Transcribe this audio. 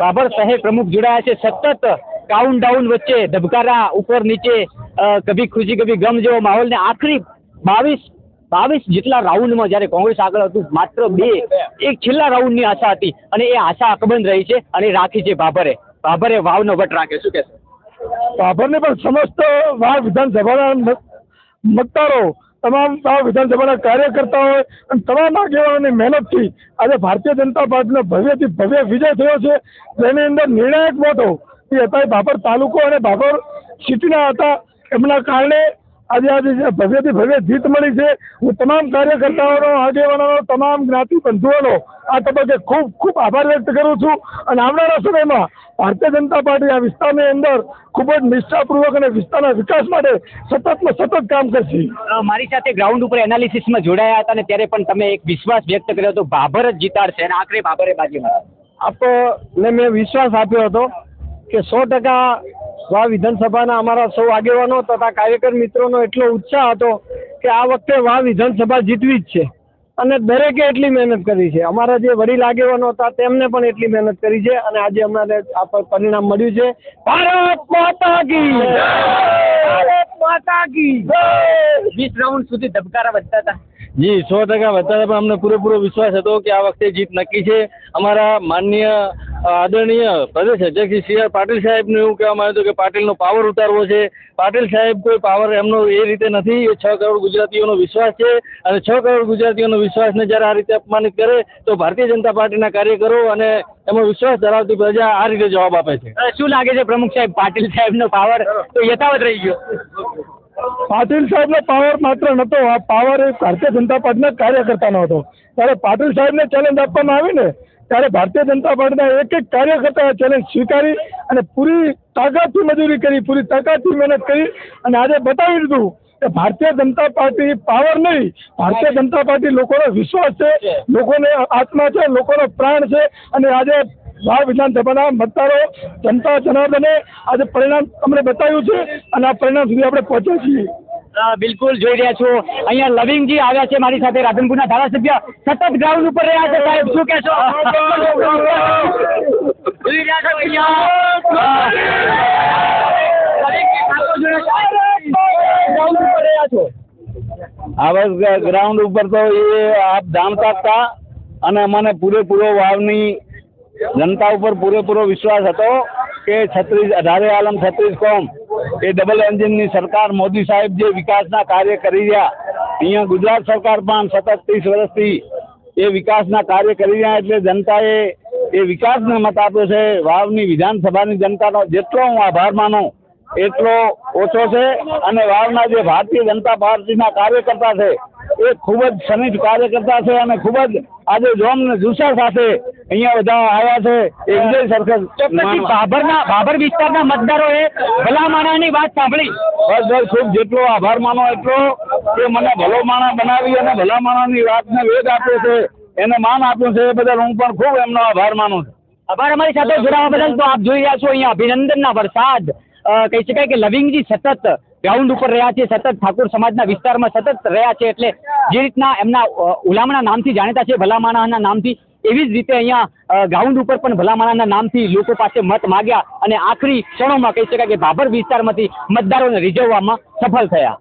બાબર શહેર પ્રમુખ જોડાયા છે. સતત કાઉન્ટ ડાઉન વચ્ચે ધબકારા ઉપર નીચે કભી ખુશી, કભી ગમ જેવો માહોલ ને આખરી બાવીસ બાવીસ જેટલા રાઉન્ડમાં જ્યારે કોંગ્રેસ આગળ હતું, માત્ર બે, એક છેલ્લા રાઉન્ડની આશા હતી અને એ આશા અકબંધ રહી છે અને રાખી છે બાબરે. બાબરે વાવનો વટ રાખે શું કહેશો? બાબરને પણ સમસ્ત વાવ વિધાનસભાના મતદારો તમામ સાવ વિધાનસભાના કાર્યકર્તાઓએ અને તમામ આગેવાનોની મહેનતથી આજે ભારતીય જનતા પાર્ટીનો ભવ્યથી ભવ્ય વિજય થયો છે. જેની અંદર નિર્ણાયક વોટો એ હતા એ ભાભર તાલુકો અને ભાભર સિટીના હતા. એમના કારણે આજે આજે ભવ્યથી ભવ્ય જીત મળી છે. હું તમામ કાર્યકર્તાઓનો, આગેવાનોનો, તમામ જ્ઞાતિ બંધુઓનો આ તબક્કે ખૂબ ખૂબ આભાર વ્યક્ત કરું છું. અને આવનારા સમયમાં ભારતીય જનતા પાર્ટી આ વિસ્તારની અંદર ખૂબ જ નિષ્ઠાપૂર્વક અને વિસ્તારના વિકાસ માટે સતતમાં સતત કામ કરશે. મારી સાથે ગ્રાઉન્ડ ઉપર એનાલિસિસમાં જોડાયા હતા અને ત્યારે પણ તમે એક વિશ્વાસ વ્યક્ત કર્યો હતો બાબર જ જીતાડશે અને આખરે બાબરે બાજી મારી આપને મેં વિશ્વાસ આપ્યો હતો કે સો ટકા વા વિધાનસભાના અમારા સૌ આગેવાનો તથા કાર્યકર મિત્રોનો એટલો ઉત્સાહ હતો કે આ વખતે વા વિધાનસભા જીતવી જ છે. અને દરેકે એટલી મહેનત કરી છે. અમારા જે વડીલ આગેવાનો હતા તેમને પણ એટલી મહેનત કરી છે અને આજે અમારે આ પર પરિણામ મળ્યું છે. ભારત માતા કી ભારત માતા કી વીસ રાઉન્ડ સુધી ધબકારા વધતા હતા. જી સો ટકા વધારે પણ અમને પૂરેપૂરો વિશ્વાસ હતો કે આ વખતે જીત નક્કી છે. અમારા માનનીય અ, આદરણીય પ્રદેશ અધ્યક્ષ સી આર પાટીલ સાહેબનું એવું કહેવામાં આવ્યું હતું કે પાટીલનો પાવર ઉતારવો છે. પાટીલ સાહેબ કોઈ પાવર એમનો એ રીતે નથી. એ છ કરોડ ગુજરાતીઓનો વિશ્વાસ છે અને છ કરોડ ગુજરાતીઓનો વિશ્વાસને જ્યારે આ રીતે અપમાનિત કરે તો ભારતીય જનતા પાર્ટીના કાર્યકરો અને એમાં વિશ્વાસ ધરાવતી પ્રજા આ રીતે જવાબ આપે છે. શું લાગે છે પ્રમુખ સાહેબ? પાટીલ સાહેબનો પાવર તો યથાવત રહી ગયો. પાટીલ સાહેબનો પાવર માત્ર નતો આ પાવર એ ભારતીય જનતા પાર્ટીના કાર્યકર્તાનો હતો. ત્યારે પાટીલ સાહેબને ચેલેન્જ આપવામાં આવી ને ત્યારે ભારતીય જનતા પાર્ટીના એક એક કાર્યકર્તાએ ચેલેન્જ સ્વીકારી અને પૂરી તાકાતથી મજૂરી કરી, પૂરી તાકાતથી મહેનત કરી અને આજે બતાવી દીધું કે ભારતીય જનતા પાર્ટી પાવર નહીં. ભારતીય જનતા પાર્ટી લોકોનો વિશ્વાસ છે, લોકોને આત્મા છે, લોકોનો પ્રાણ છે અને આજે વાવ વિધાનસભાના મતદારો જનતા જનાર્દને આજે પરિણામ અમને બતાવ્યું છે અને આ પરિણામ સુધી આપણે પહોંચ્યા છીએ. બિલકુલ જોઈ રહ્યા છો. અહીંયા લવિંગજી આવ્યા છે મારી સાથે રાધનપુરના ધારાસભ્ય. સતત ગ્રાઉન્ડ ઉપર રહ્યા છે સાહેબ શું કહેશો? જોઈ રહ્યા છો અહીંયા? લવિંગજી ઠાકોર ગ્રાઉન્ડ ઉપર છો. આ ગ્રાઉન્ડ ઉપર તો એ આપ જાણતા હતા અને મને પૂરેપૂરો વાવની જનતા ઉપર પૂરેપૂરો વિશ્વાસ હતો કે છત્રીસ અઢારે આલમ છત્રીસ કોમ એ ડબલ એન્જિનની સરકાર મોદી સાહેબ જે વિકાસના કાર્ય કરી રહ્યા, અહીંયા ગુજરાત સરકાર પણ સતત ત્રીસ વર્ષથી એ વિકાસના કાર્ય કરી રહ્યા એટલે જનતાએ એ વિકાસને મત આપ્યો છે. વાવની વિધાનસભાની જનતાનો જેટલો હું આભાર માનું, એટલો ઓછો છે. અને વાવના જે ભારતીય જનતા પાર્ટીના કાર્યકર્તા છે એ ખૂબ જ સમિત કાર્યકર્તા છે અને ખૂબ જ આજે જોમ ને જુસ્સા સાથે અહીંયા બધા આવ્યા છે. એ વિજય ચોક્કસથી બાબરના બાબર વિસ્તારના મતદારોએ ભલામણાની વાત સાંભળી. બસ બસ ખૂબ જેટલો આભાર માનો એટલો કે મને ભલો માણા બનાવી અને ભલા માણાની વાતને વેગ આપ્યો છે એને માન આપ્યું છે એ બદલ હું પણ ખૂબ એમનો આભાર માનું છું. આભાર અમારી સાથે જોડાવા બદલ તો આપ જોઈ રહ્યા છો અહીંયા અભિનંદનના વરસાદ. કહી શકાય કે લવિંગજી સતત ગ્રાઉન્ડ ઉપર રહ્યા છે, સતત ઠાકોર સમાજના વિસ્તારમાં સતત રહ્યા છે એટલે જે રીતના એમના ઉલામણા નામથી જાણીતા છે, ભલામાણાના નામથી, એવી જ રીતે અહીંયા ગ્રાઉન્ડ ઉપર પણ ભલામાણાના નામથી લોકો પાસે મત માગ્યા અને આખરી ક્ષણોમાં કહી શકાય કે ભાભર વિસ્તારમાંથી મતદારોને રીઝવવામાં સફળ થયા.